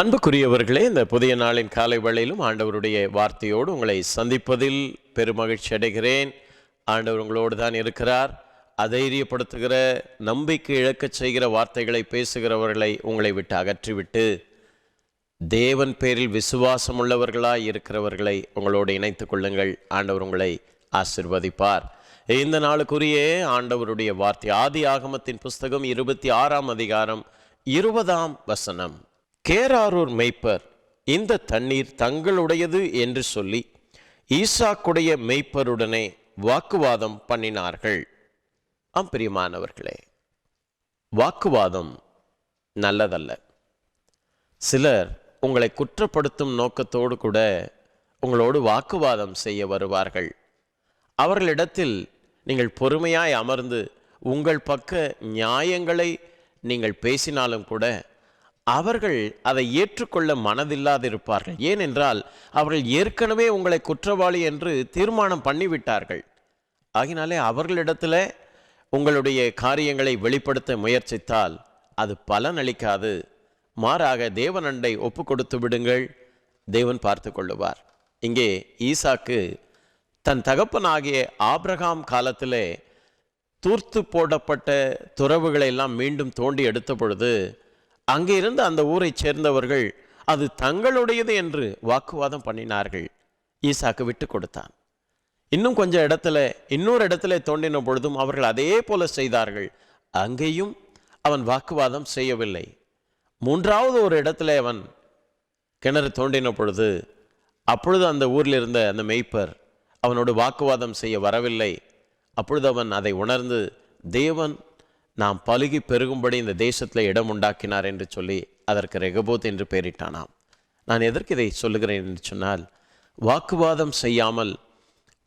அன்புக்குரியவர்களே இந்த புதிய நாளின் காலை வேளையிலும் ஆண்டவருடைய வார்த்தையோடு உங்களை சந்திப்பதில் பெருமகிழ்ச்சி அடைகிறேன். ஆண்டவர் உங்களோடு தான் இருக்கிறார். அதைரியப்படுத்துகிற நம்பிக்கை இழக்கச் செய்கிற வார்த்தைகளை பேசுகிறவர்களை உங்களை விட்டு அகற்றிவிட்டு தேவன் பேரில் விசுவாசம் உள்ளவர்களாய் இருக்கிறவர்களை உங்களோடு இணைத்து கொள்ளுங்கள். ஆண்டவர் உங்களை ஆசிர்வதிப்பார். இந்த நாளுக்குரிய ஆண்டவருடைய வார்த்தை ஆதி ஆகமத்தின் புஸ்தகம் இருபத்தி ஆறாம் அதிகாரம் இருபதாம் வசனம். கேராரூர் மெய்ப்பர் இந்த தண்ணீர் தங்களுடையது என்று சொல்லி ஈசாக்குடைய மெய்ப்பருடனே வாக்குவாதம் பண்ணினார்கள். அம்பிரியமானவர்களே வாக்குவாதம் நல்லதல்ல. சிலர் உங்களை குற்றப்படுத்தும் நோக்கத்தோடு கூட உங்களோடு வாக்குவாதம் செய்ய வருவார்கள். அவர்களிடத்தில் நீங்கள் பொறுமையாய் அமர்ந்து உங்கள் பக்க நியாயங்களை நீங்கள் பேசினாலும் கூட அவர்கள் அதை ஏற்றுக்கொள்ள மனதில்லாதிருப்பார்கள். ஏனென்றால் அவர்கள் ஏற்கனவே உங்களை குற்றவாளி என்று தீர்மானம் பண்ணிவிட்டார்கள். ஆகினாலே அவர்களிடத்துல உங்களுடைய காரியங்களை வெளிப்படுத்த முயற்சித்தால் அது பலனளிக்காது மாறாக தேவனண்டை ஒப்பு கொடுத்து விடுங்கள். தேவன் பார்த்து கொள்ளுவார். இங்கே ஈசாக்கு தன் தகப்பனாகிய ஆப்ரகாம் காலத்திலே தூர்த்து போடப்பட்ட துறவுகளை எல்லாம் மீண்டும் தோண்டி எடுத்த பொழுது அங்கே அந்த ஊரைச் சேர்ந்தவர்கள் அது தங்களுடையது என்று வாக்குவாதம் பண்ணினார்கள். ஈசாக்கு விட்டு கொடுத்தான். இன்னும் கொஞ்சம் இடத்துல இன்னொரு இடத்துல தோண்டின பொழுதும் அவர்கள் அதே போல செய்தார்கள். அங்கேயும் அவன் வாக்குவாதம் செய்யவில்லை. மூன்றாவது ஒரு இடத்துல அவன் கிணறு தோண்டின பொழுது அப்பொழுது அந்த ஊரில் இருந்த அந்த மெய்ப்பர் அவனோடு வாக்குவாதம் செய்ய வரவில்லை. அப்பொழுது அவன் அதை உணர்ந்து தேவன் நாம் பழுகி பெருகும்படி இந்த தேசத்தில் இடம் உண்டாக்கினார் என்று சொல்லி அதற்கு ரெகபோத் என்று பெயரிட்டானாம். நான் எதற்கு இதை சொல்லுகிறேன் என்று சொன்னால் வாக்குவாதம் செய்யாமல்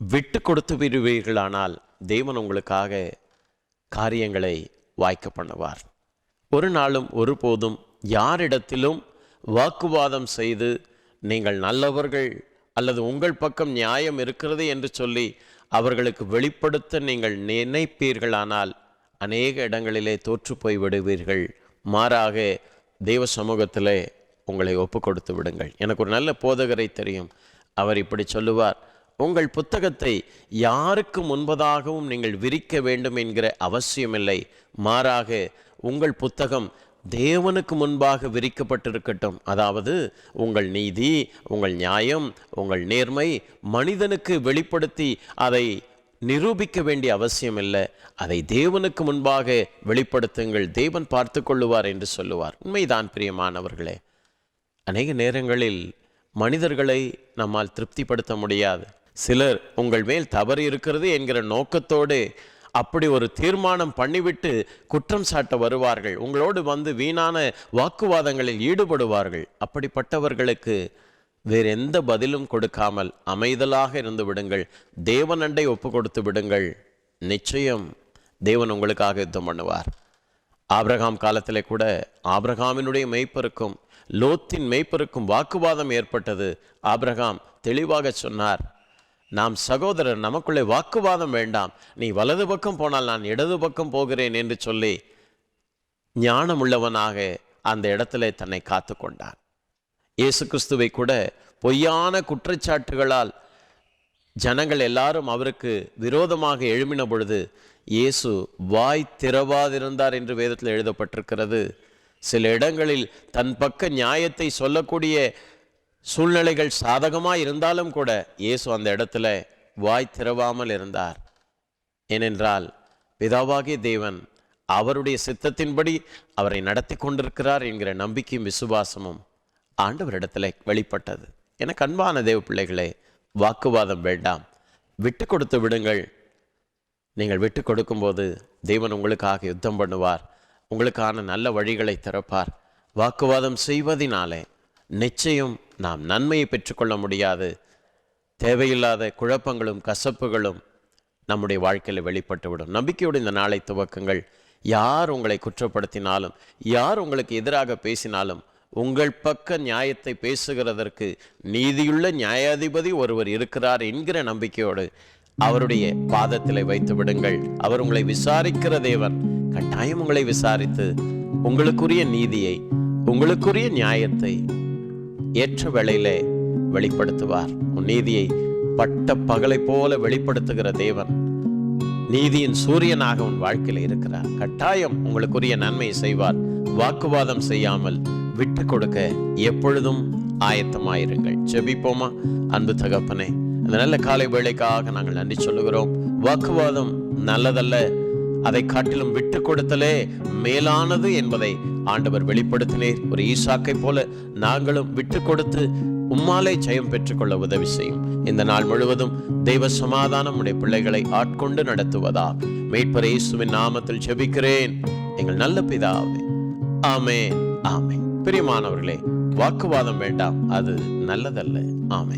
விட்டு கொடுத்து விடுவீர்களானால் தேவன் உங்களுக்காக காரியங்களை வாய்க்க பண்ணுவார். ஒரு நாளும் ஒருபோதும் யாரிடத்திலும் வாக்குவாதம் செய்து நீங்கள் நல்லவர்கள் அல்லது உங்கள் பக்கம் நியாயம் இருக்கிறது என்று சொல்லி அவர்களுக்கு வெளிப்படுத்த நீங்கள் நினைப்பீர்களானால் அநேக இடங்களிலே தோற்று போய் விடுவீர்கள். மாறாக தெய்வ சமூகத்திலே உங்களை ஒப்பு கொடுத்து விடுங்கள். எனக்கு ஒரு நல்ல போதகரை தெரியும். அவர் இப்படி சொல்லுவார். உங்கள் புத்தகத்தை யாருக்கு முன்பதாகவும் நீங்கள் விரிக்க வேண்டும் என்கிற அவசியமில்லை. மாறாக உங்கள் புத்தகம் தேவனுக்கு முன்பாக விரிக்கப்பட்டிருக்கட்டும். அதாவது உங்கள் நீதி உங்கள் நியாயம் உங்கள் நேர்மை மனிதனுக்கு வெளிப்படுத்தி அதை நிரூபிக்க வேண்டிய அவசியம் இல்லை. அதை தேவனுக்கு முன்பாக வெளிப்படுத்துங்கள். தேவன் பார்த்து கொள்ளுவார் என்று சொல்லுவார். உண்மைதான் பிரியமானவர்களே. அநேக நேரங்களில் மனிதர்களை நம்மால் திருப்திப்படுத்த முடியாது. சிலர் உங்கள் மேல் தவறு இருக்கிறது என்கிற நோக்கத்தோடு அப்படி ஒரு தீர்மானம் பண்ணிவிட்டு குற்றம் சாட்ட வருவார்கள். உங்களோடு வந்து வீணான வாக்குவாதங்களில் ஈடுபடுவார்கள். அப்படிப்பட்டவர்களுக்கு வேறு எந்த பதிலும் கொடுக்காமல் அமைதலாக இருந்து விடுங்கள். தேவனண்டை ஒப்பு கொடுத்து விடுங்கள். நிச்சயம் தேவன் உங்களுக்காக யுத்தம் பண்ணுவார். ஆப்ரகாம் காலத்திலே கூட ஆப்ரகாமினுடைய மெய்ப்பருக்கும் லோத்தின் மெய்ப்பருக்கும் வாக்குவாதம் ஏற்பட்டது. ஆப்ரகாம் தெளிவாக சொன்னார் நாம் சகோதரர் நமக்குள்ளே வாக்குவாதம் வேண்டாம். நீ வலது பக்கம் போனால் நான் இடது பக்கம் போகிறேன் என்று சொல்லி ஞானமுள்ளவனாக அந்த இடத்துல தன்னை காத்து கொண்டான். இயேசு கிறிஸ்துவை கூட பொய்யான குற்றச்சாட்டுகளால் ஜனங்கள் எல்லாரும் அவருக்கு விரோதமாக எழுமின பொழுது இயேசு வாய் திறவாதிருந்தார் என்று வேதத்தில் எழுதப்பட்டிருக்கிறது. சில இடங்களில் தன் பக்க நியாயத்தை சொல்லக்கூடிய சூழ்நிலைகள் சாதகமாக இருந்தாலும் கூட இயேசு அந்த இடத்துல வாய் திறவாமல் இருந்தார். ஏனென்றால் பிதாவாகிய தேவன் அவருடைய சித்தத்தின்படி அவரை நடத்தி கொண்டிருக்கிறார் என்கிற நம்பிக்கையும் விசுவாசமும் ஆண்டவரிடத்தில் வெளிப்பட்டது. எனக்கு அன்பான தேவ பிள்ளைகளே வாக்குவாதம் வேண்டாம். விட்டு கொடுத்து விடுங்கள். நீங்கள் விட்டு கொடுக்கும்போது தேவன் உங்களுக்காக யுத்தம் பண்ணுவார். உங்களுக்கான நல்ல வழிகளை திறப்பார். வாக்குவாதம் செய்வதினாலே நிச்சயம் நாம் நன்மையை பெற்றுக்கொள்ள முடியாது. தேவையில்லாத குழப்பங்களும் கசப்புகளும் நம்முடைய வாழ்க்கையில் வெளிப்பட்டுவிடும். நம்பிக்கையோடு இந்த நாளை துவக்குங்கள். யார் உங்களை குற்றப்படுத்தினாலும் யார் உங்களுக்கு எதிராக பேசினாலும் உங்கள் பக்க நியாயத்தை பேசுகிறதற்கு நீதியுள்ள நியாயாதிபதி ஒருவர் இருக்கிறார் என்கிற நம்பிக்கையோடு அவருடைய பாதத்திலே வைத்து விடுங்கள். அவர் உங்களை விசாரிக்கிற தேவன். கட்டாயம் உங்களை விசாரித்து உங்களுக்குரிய நீதியை உங்களுக்குரிய நியாயத்தை ஏற்ற வேளையிலே வெளிப்படுத்துவார். உன் நீதியை பட்ட பகலை போல வெளிப்படுத்துகிற தேவன் நீதியின் சூரியனாக உன் வாழ்க்கையில இருக்கிறார். கட்டாயம் உங்களுக்குரிய நன்மையை செய்வார். வாக்குவாதம் செய்யாமல் விட்டு கொடுக்க எப்பொழுதும் ஆயத்தமாயிருங்கள். ஜெபிப்போமா? அன்பு தகப்பனே அந்த நல்ல காலை வேளைக்காக நாங்கள் நன்றி சொல்லுகிறோம். வாக்குவாதம் நல்லதல்ல. அதை காட்டிலும் விட்டு கொடுத்தலே மேலானது என்பதை ஆண்டவர் வெளிப்படுத்தினேர். ஒரு ஈசாக்கை போல நாங்களும் விட்டு கொடுத்து உம்மாலே ஜெயம் பெற்றுக்கொள்ள உதவி செய்யும். இந்த நாள் முழுவதும் தெய்வ சமாதானம் உடைய பிள்ளைகளை ஆட்கொண்டு நடத்துவதா? மீட்பர் இயேசுவின் நாமத்தில் ஜெபிக்கிறேன். எங்கள் நல்ல பிதாவே. ஆமே ஆமே பிரியமானவர்களே வாக்குவாதம் வேண்டாம். அது நல்லதல்ல. ஆமை